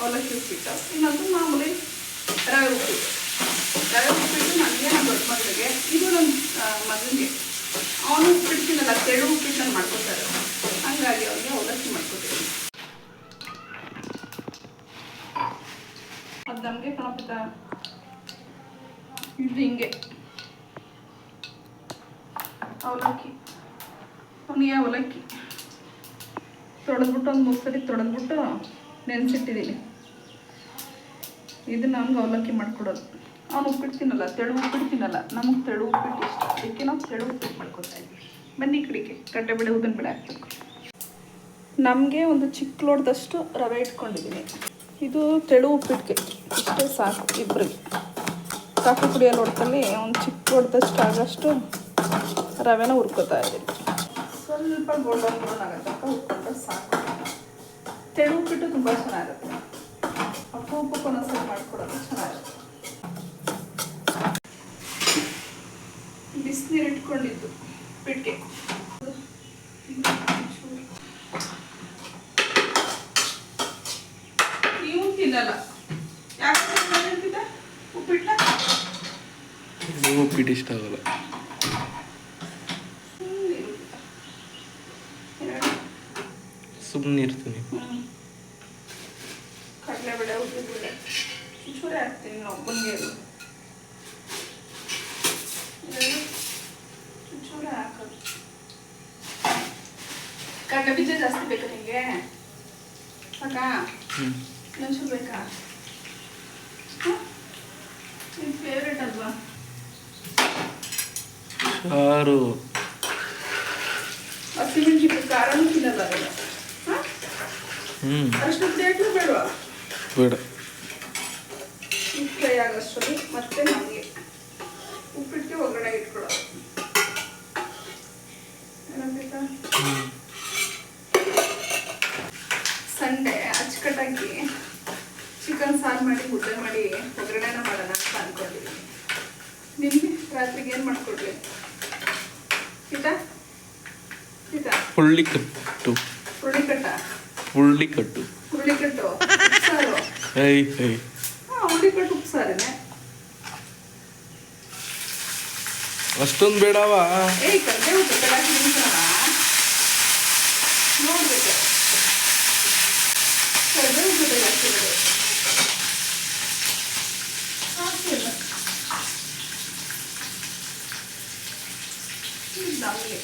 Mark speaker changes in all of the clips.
Speaker 1: ಅವಲಕ್ಕಿ ಉಪ್ಪಿಟ್ಟು ಇನ್ನೊಂದು ಮಾಮೂಲಿ ರವೆ ಉಪ್ಪಿಟ್ಟು ರವೆ ಉಪ್ಪಿಟ್ಟು ನನಗೆ ನನ್ನ ದೊಡ್ಡ ಮಗಳಿಗೆ ಇದು ನನ್ನ ಮಗನಿಗೆ ಅವನು ಉಪ್ಪಿಟ್ಟು ತಿನ್ನಲ್ಲ ತೆಳು ಉಪ್ಪಿಟ್ಟನ್ನು ಮಾಡ್ಕೊತಾರೆ ಹಂಗಾಗಿ ಅವ್ರಿಗೆ ಅವಲಕ್ಕಿ ಮಾಡ್ಕೊತೀವಿ ಅದು ನಮಗೆ ಕಣಪಿತ ಇದು ಹಿಂಗೆ ಅವಲಕ್ಕಿ ಅವನಿಗೆ ಅವಲಕ್ಕಿ ತೊಳೆದ್ಬಿಟ್ಟು ಒಂದು ಮೂರು ಸರಿ ತೊಳೆದ್ಬಿಟ್ಟು ನೆನೆಸಿಟ್ಟಿದ್ದೀನಿ. ಇದನ್ನ ಅವ್ನಿಗೆ ಅವಲಕ್ಕಿ ಮಾಡ್ಕೊಡೋದು. ಅವ್ನು ಉಪ್ಪಿಟ್ಟು ತಿನ್ನಲ್ಲ, ತೆಳು ಉಪ್ಪಿಟ್ಟು ತಿನ್ನಲ್ಲ. ನಮಗೆ ತೆಳು ಉಪ್ಪಿಟ್ಟು ಇಷ್ಟ. ಅದಕ್ಕೆ ನಾವು ತೆಳು ಉಪ್ಪಿಟ್ಟು ಮಾಡ್ಕೊತಾ ಇದ್ವಿ. ಬನ್ನಿ ಕಡೆಗೆ. ಬೆಳೆ, ಉದ್ದಿನ ಬೇಳೆ ಹಾಕ್ಬೇಕು. ನಮಗೆ ಒಂದು ಚಿಕ್ಕ ಲೋಟದಷ್ಟು ರವೆ ಇಟ್ಕೊಂಡಿದ್ದೀನಿ ಇದು ತೆಳು ಉಪ್ಪಿಟ್ಟಿಗೆ ಇಷ್ಟೇ ಸಾಕು ಇಬ್ಬರಿಗೆ ಕಾಫಿ ಕುಡಿಯೋ ಲೋಟದಲ್ಲಿ ಒಂದು ಚಿಕ್ಕ ಲೋಟದಷ್ಟು ಆಗೋಷ್ಟು ರವೆನ ಹುರ್ಕೋತಾ ಇದ್ದೀನಿ. ಸ್ವಲ್ಪ ಗೋಲ್ಡನ್ ಗೋಲ್ಡನ್ ಆಗುತ್ತೆ ಹುರ್ಕೊಂಡ್ರೆ ಸಾಕು. ತೆಳು ಉಪ್ಪಿಟ್ಟು ತುಂಬ ಚೆನ್ನಾಗಿರುತ್ತೆ ಅಪರೂಪಕ್ಕೆ ಒಂದೊಂದ್ಸರಿ ಮಾಡ್ಕೊಡೋದು ಚೆನ್ನಾಗಿರುತ್ತೆ. ಬಿಸಿನೀರು ಇಟ್ಕೊಂಡಿದ್ದು ಉಪ್ಪಿಟ್ಟಿಗೆ ನೀವು ತಿನ್ನಲ್ಲ. ಯಾಕೆ ಉಪ್ಪಿಟ್ಲ ಉಪ್ಪಿಟ್ಟು
Speaker 2: ಇಷ್ಟ ಆಗಲ್ಲ. ಸುಮ್ಮನೆ ಇರ್ತೀನಿ
Speaker 1: ಕಡಲೆಬೇಳೆ ಉದ್ದಿನಬೇಳೆ ಚೂರೇ ಹಾಕ್ತೀನಿ ನಾನು ಒಬ್ಬನಿಗೆ ಚೂರೇ ಹಾಕೋದು ಕಡಲೆ ಬೀಜ ಜಾಸ್ತಿ ಬೇಕಾ ನಿಮಗೆ ಸಾಕಾ ಇನ್ನೊಂಚೂರು ಬೇಕಾ? ನಿಮ್ಮ ಫೇವ್ರೇಟ್ ಅಲ್ವಾ?
Speaker 2: ಸಾರು.
Speaker 1: ಹಸಿಮೆಣಸಿನ್ಕಾಯಿ ಖಾರನೂ ತಿನ್ನಲ್ಲ ಪುಡಿ ಹಾಕಿದ್ರೆ ಬೇಡವಾ?
Speaker 2: ಬೇಡ.
Speaker 1: ಫ್ರೈ ಆಗೋಷ್ಟರಲ್ಲಿ ಮತ್ತೆ ನಮಗೆ ಉಪ್ಪಿಟ್ಟಿಗೆ ಒಗ್ಗರಣೆ ಇಟ್ಕೊಳ್ಳೋದು. ಸಂಡೆ ಅಚ್ಚುಕಟ್ಟಾಗಿ ಚಿಕನ್ ಸಾರು ಮಾಡಿ ಮುದ್ದೆ ಮಾಡಿ ಒಗ್ಗರಣೆನ ಮಾಡೋಣ ಅಂತ ಅನ್ಕೊಂಡಿದ್ದೀನಿ ನಿಮಗೆ ರಾತ್ರಿಗೆ ಏನು ಮಾಡ್ಕೊಡ್ರಿ
Speaker 2: ಹುಳ್ಳಿ ಕಟ್ಟು
Speaker 1: ಹುಳ್ಳಿ ಕಟ್ಟು
Speaker 2: ಹುಳ್ಳಿ ಕಟ್ಟ
Speaker 1: ಕಟ್ಟು ಉಪ್ಸಾರೇನೆ.
Speaker 2: ಅಷ್ಟೊಂದು ಬೇಡವಾ?
Speaker 1: ನೋಡ್ಬೇಕು ಕರ್ದೆ ಉಪ್ಪು ಹಾಕಿರೋದು ಹಾಕಿಲ್ಲ ಇದು ನಮಗೆ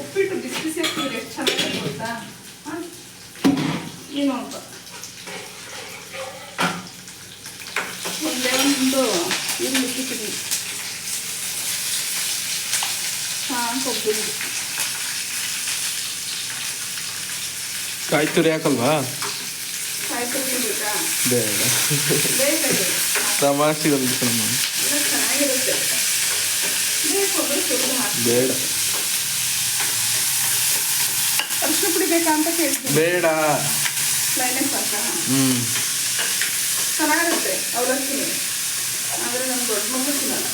Speaker 1: ಉಪ್ಪಿಟ್ಟು ಬಿಸಿ ಬಿಸಿ ಹಾಕಿದ್ರೆ ಎಷ್ಟು ಚೆನ್ನಾಗಿ ಗೊತ್ತಾ ಹಾಂ ಏನು ಅಂತ ಒಂದೇ ಒಂದು ಇದು ಇಟ್ಟಿದ್ದೀನಿ ಕೊಬ್ಬರಿ
Speaker 2: ಕಾಯಿ ತುರಿ ಹಾಕಲ್ವಾ
Speaker 1: ಕಾಯಿ ತುರಿ ಬೇಕಾ
Speaker 2: ಬೇಡ ನಮ್ಮ
Speaker 1: ಚೆನ್ನಾಗಿರುತ್ತೆ
Speaker 2: ಬೇಡ.
Speaker 1: ಅರಿಶಿನ ಪುಡಿ ಬೇಕಾ ಅಂತ ಕೇಳ್ತೀನಿ.
Speaker 2: ಬೇಡ.
Speaker 1: ಸಾಕಾ
Speaker 2: ಹ್ಞೂ
Speaker 1: ಚೆನ್ನಾಗಿರುತ್ತೆ ಅವಲಕ್ಕಿ. ಆದರೆ ನಮ್ಮ ದೊಡ್ಡ ಮಗು ತಿನ್ನಲ್ಲ.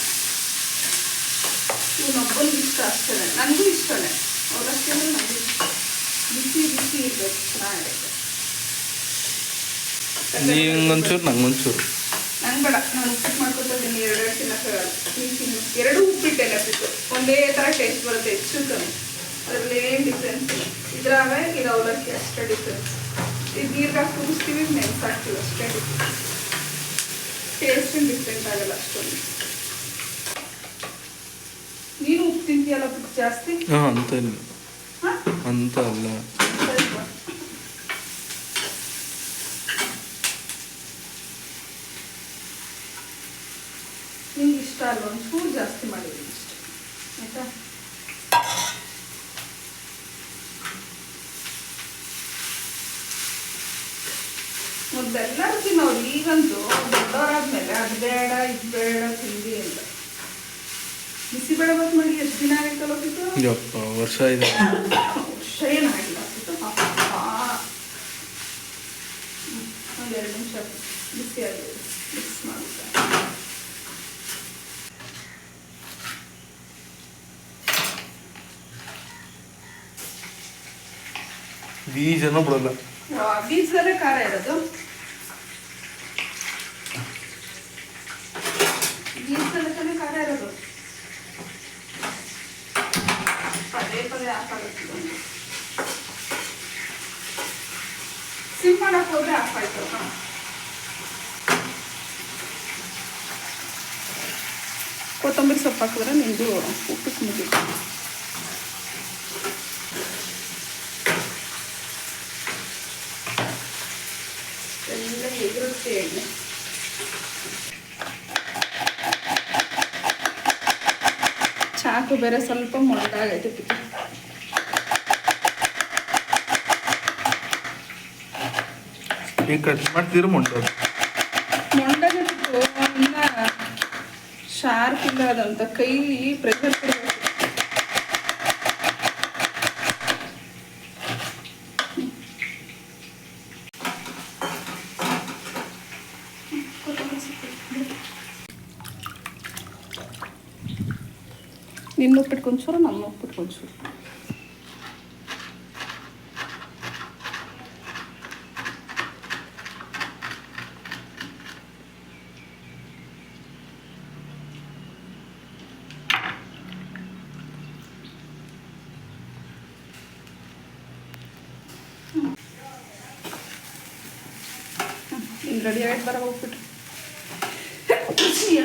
Speaker 1: ಇವನೊಬ್ಬನಿಗೆ ಇಷ್ಟ ಅಷ್ಟೇ ನನಗೂ ಇಷ್ಟನೇ. ಅವರಷ್ಟೇ ನನಗೂ ಇಷ್ಟ. ಬಿಸಿ ಬಿಸಿ ಇರಬೇಕು. ಚೆನ್ನಾಗಿರುತ್ತೆ.
Speaker 2: ನಿಂಗೊಂಚೂರು ನಂಗೊಂಚೂರು
Speaker 1: ನಂಗೆ ಬೇಡ. ನಾನು ಉಪ್ಪಿಟ್ಟು ಮಾಡ್ಕೊತಾ ಎರಡು ತಿನ್ನಕ್ಕಾಗಲ್ಲ ನೀನು ತಿನ್ನು ಎರಡು ಉಪ್ಪಿಟ್ಟೆ ಉಪ್ಪಿಟ್ಟು ಒಂದೇ ಥರ ಟೇಸ್ಟ್ ಬರುತ್ತೆ. ಹೆಚ್ಚು ಕಮ್ಮಿ. ಅದರಲ್ಲಿ ಏನು ಡಿಫ್ರೆನ್ಸ್ ಇಲ್ಲ. ಇದ್ರಾಗ ಇದು ಅವಲಕ್ಕಿ ಅಷ್ಟೇ ಡಿಫ್ರೆನ್ಸ್ ಇದು ನೀರ್ಗಾಗಿ ಕುದಿಸ್ತೀವಿ ನೆನ್ಸಾಕ್ತೀವಿ ಅಷ್ಟೇ ಡಿಫ್ರೆನ್ಸ್ ಟೇಸ್ಟ್ ಡಿಫ್ರೆಂಟ್ ಆಗಲ್ಲ ಅಷ್ಟೊಂದು. ನೀನು ಉಪ್ಪು ತಿಂತೀಯಲ್ಲ ಉಪ್ಪು ಜಾಸ್ತಿ?
Speaker 2: ಹಾಂ ಅಂತ ಇಲ್ಲ. ಅಂತ ಅಲ್ಲ.
Speaker 1: ನಿಂಗೆ ಇಷ್ಟ ಅಲ್ವ? ಒಂಚೂರು ಜಾಸ್ತಿ ಮಾಡಿದ್ದೀನಿ ಇಷ್ಟ ಆಯ್ತಾ? ಮೊದಲೆಲ್ಲರೂ ತಿನ್ನೋರು. ಈಗಂತೂ ದೊಡ್ಡವರಾದ್ಮೇಲೆ ಅದು ಬೇಡ ಇದು ಬೇಡ ತಿಂಡಿ ಅಂತ. ಬೆಳಗ್ಗೆ ಮಾಡಿ ಎಷ್ಟು ದಿನ ಆಗೈತಲ್ಲ
Speaker 2: ಯಪ್ಪ ವರ್ಷ ಇದೆ
Speaker 1: ವರ್ಷ ಏನಾಗಿಲ್ಲ ಒಂದೆರಡು ನಿಮಿಷ ಬಿಸಿ ಆಗಿದೆ ಮಿಕ್ಸ್ ಮಾಡ್ತಾರೆ
Speaker 2: ಬೀಜನೂ ಬಿಡಲ್ಲ
Speaker 1: ಬೀಜದಲ್ಲೇ ಖಾರ ಇರೋದು ಬೀಜದಲ್ಲೇ ಖಾರ ಇರೋದು ಪದೇ ಪದೇ ಹಾಕಾಗುತ್ತೆ ಸಿಮ್ ಮಾಡಕ್ ಹೋದ್ರೆ ಆಫ್ ಆಯ್ತು ಕೊತ್ತಂಬರಿ ಸೊಪ್ಪು ಹಾಕಿದ್ರೆ ನಿಂದು ಉಪ್ಪಿಟ್ಟು ಮುಗಿತು ಎಲ್ಲ ಎದುರುತ್ತೆ ಎಣ್ಣೆ ಚಾಕು ಬೇರೆ ಸ್ವಲ್ಪ ಮೊಳಗಾಗೈತೆ ಪಿಕ್ಕ
Speaker 2: ಈಗ ಕಟ್ ಮಾಡ್ತೀರ ಮುಂಟೋದು
Speaker 1: ಮೊಂಡಗಿತ್ತು ಇನ್ನ ಶಾರ್ಪ್ ಇಲ್ಲ ಅದಂತ ಕೈ ಪ್ರೆಷರ್ ನಿನ್ನ ಉಪ್ಪಿಟ್ಟು ಒಂಚೂರು ನಮ್ಮ ಉಪ್ಪಿಟ್ಟು ಒಂಚೂರು ಇನ್ನು ರೆಡಿ ಆಗಿ ಬರ ಹೋಗ್ಬಿಟ್ರು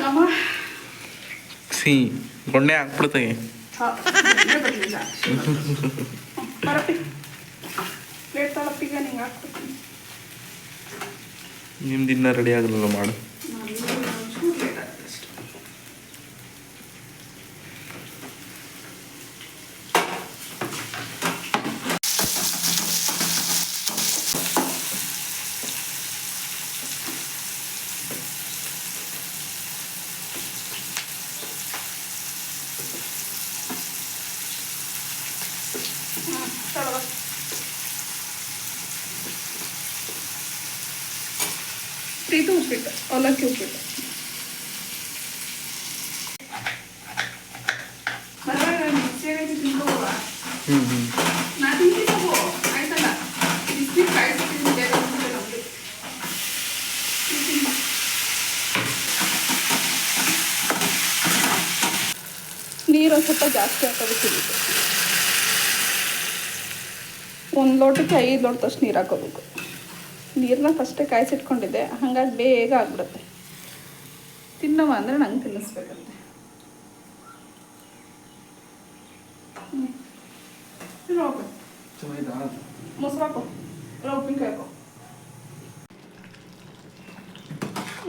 Speaker 1: ಅಮ್ಮ
Speaker 2: ಸಿ ಗೊಂಡೆ
Speaker 1: ಹಾಕ್ಬಿಡ್ತೀನಿ.
Speaker 2: ನಿಮ್ದು ಇನ್ನೂ ರೆಡಿ ಆಗಲಿಲ್ಲ ಮಾಡು
Speaker 1: ಒಂಚೂರು ಲೇಟ್ ಆಗ್ತದೆ ಅಷ್ಟೇ ಹ್ಮ್, ತಗೊಳ್ಳುವ. ಇದು ಉಪ್ಪಿಟ್ಟು ಅವಲಕ್ಕಿ ಉಪ್ಪಿಟ್ಟು ಬರುವಾಗ ಮಿಕ್ಸಿಯಾಗ ಹಾಕಿ ತಿನ್ಕೋಬೋದಾ?
Speaker 2: ಹ್ಞೂ ಹ್ಞೂ
Speaker 1: ನಾ ತಿಂತೀನಿ ತಗೋ, ಆಯ್ತಲ್ಲ ಬಿಸ್ನೀರ್ ಕಾಯಿಸ್ತೀನಿ ಬೇಗ ಉಪ್ಪಿಟ್ಟು ಅವಲಕ್ಕಿ ಉಪ್ಪಿಟ್ಟು. ನೀರು ಒಂದು ಸ್ವಲ್ಪ ಜಾಸ್ತಿ ಹಾಕೋಬೇಕು ಒಂದು ಲೋಟಕ್ಕೆ ಐದು ಲೋಟದಷ್ಟು ನೀರು ಹಾಕೋಬೇಕು. ನೀರನ್ನ ಫಸ್ಟೇ ಕಾಯಿಸಿಟ್ಕೊಂಡಿದ್ದೆ. ಹಾಗಾಗಿ ಬೇಗ ಆಗ್ಬಿಡುತ್ತೆ. ತಿನ್ನವ ಅಂದರೆ ನಂಗೆ ತಿನ್ನಿಸ್ಬೇಕಂತೆ.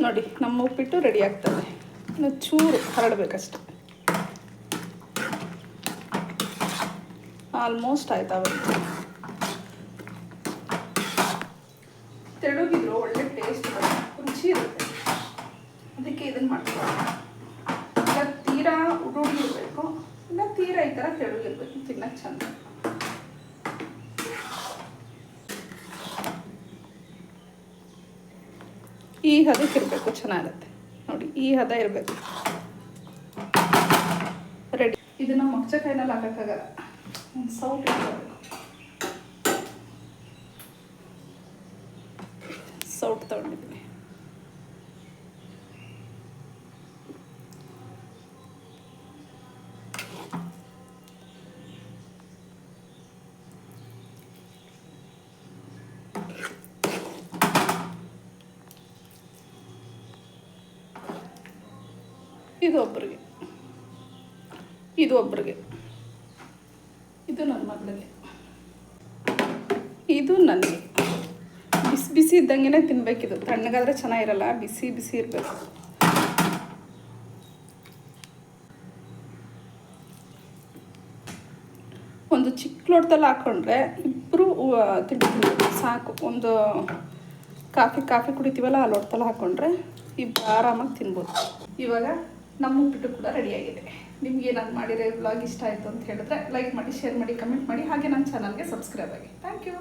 Speaker 1: ನೋಡಿ, ನಮ್ಮ ಉಪ್ಪಿಟ್ಟು ರೆಡಿ ಆಗ್ತದೆ. ಇನ್ನು ಚೂರು ಹರಡಬೇಕಷ್ಟೆ. ಆಲ್ಮೋಸ್ಟ್ ಆಯ್ತಾವೆ ತೆಳುಗಿದ್ರು ಒಳ್ಳೆ ಟೇಸ್ಟ್ ರುಚಿ ಇರುತ್ತೆ. ಅದಕ್ಕೆ ಇದನ್ನು ಮಾಡ್ತೀವಿ. ತೀರಾ ಉಡುಡಿ ಇರಬೇಕು, ಇಲ್ಲ, ತೀರಾ ಈ ಥರ ತೆಳುಗಿರ್ಬೇಕು ತಿನ್ನಕ್ಕೆ ಚಂದ. ಈ ಹದಕ್ಕೆ ಇರಬೇಕು ಚೆನ್ನಾಗಿರುತ್ತೆ ನೋಡಿ, ಈ ಹದ ಇರಬೇಕು. ರೆಡಿ ಇದನ್ನ ಮೊಗಚಕಾಯಿನಲ್ಲಿ ಹಾಕೋಕ್ಕಾಗಲ್ಲ. ಒಂದು ಸೌಟ್ ಇಟ್ಕೋಬೇಕು ಸೌಟ್ ತಗೊಂಡಿದ್ದೀನಿ. ಇದು ಒಬ್ಬರಿಗೆ ಇದು ಒಬ್ಬರಿಗೆ ಇದು ನನ್ನ ಮಗಳಿಗೆ. ಇದು ನನಗೆ. ಬಿಸಿ ಇದ್ದಂಗೆ ತಿನ್ಬೇಕಿದು. ತಣ್ಣಗಾದ್ರೆ ಚೆನ್ನಾಗಿರಲ್ಲ, ಬಿಸಿ ಬಿಸಿ ಇರಬೇಕು. ಒಂದು ಚಿಕ್ಕ ಲೋಟದಲ್ಲಿ ಹಾಕ್ಕೊಂಡ್ರೆ ಇಬ್ಬರು ತಿಂಡಿ ಸಾಕು. ಒಂದು ಕಾಫಿ ಕಾಫಿ ಕುಡಿತೀವಲ್ಲ ಆ ಲೋಟದಲ್ಲಿ ಹಾಕ್ಕೊಂಡ್ರೆ ಇಬ್ಬರು ಆರಾಮಾಗಿ ತಿನ್ಬೋದು. ಇವಾಗ ನಮ್ಮ ಉಪ್ಪಿಟ್ಟು ಕೂಡ ರೆಡಿಯಾಗಿದೆ ನಿಮ್ಗೆ ನಾನು ಮಾಡಿರೋ ಬ್ಲಾಗ್ ಇಷ್ಟ ಆಯಿತು ಅಂತ ಹೇಳಿದ್ರೆ ಲೈಕ್ ಮಾಡಿ ಶೇರ್ ಮಾಡಿ ಕಮೆಂಟ್ ಮಾಡಿ. ಹಾಗೆ ನನ್ನ ಚಾನಲ್ಗೆ ಸಬ್ಸ್ಕ್ರೈಬ್ ಆಗಿ. Thank you